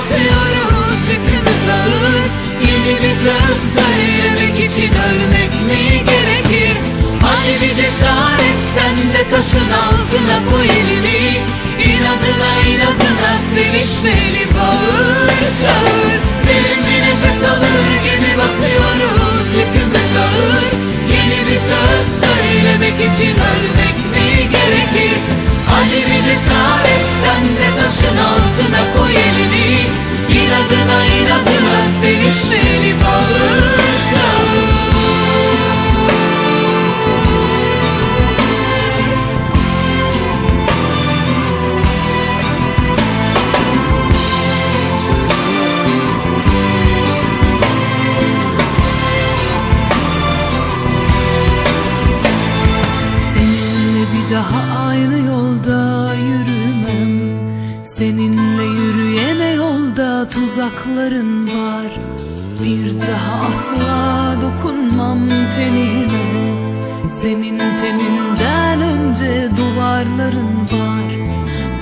batıyoruz Yükümüz ağır Yeni bir söz söylemek için ölmek mi gerekir? Hadi bir cesaret sen de taşın altına koy elini. İnadına inadına sevişmeli bağır çağır. Derin sevişmeli bir daha aynı yolda yürümem. Yürüyene tuzakların var. Bir daha asla dokunmam tenine. Senin teninden önce duvarların var.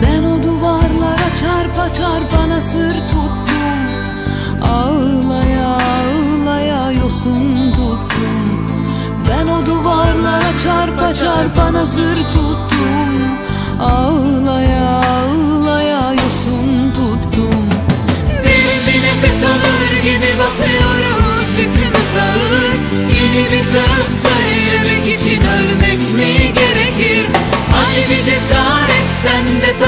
Ben o duvarlara çarpa çarpa nasır tuttum. Ağlaya ağlaya yosun tuttum. Ben o duvarlara çarpa çarpa nazır tuttum. Ağlaya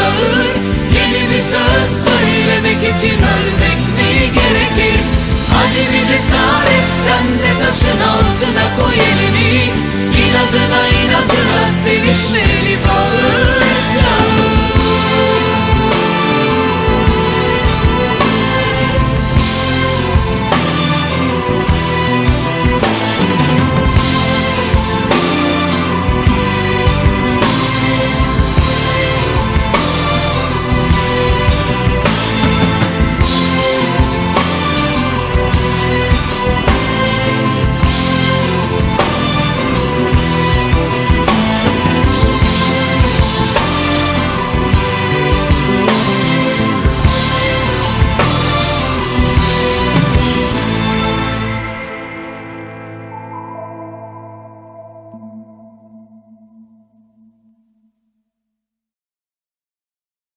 ağır Yeni bir söz söylemek için ölmek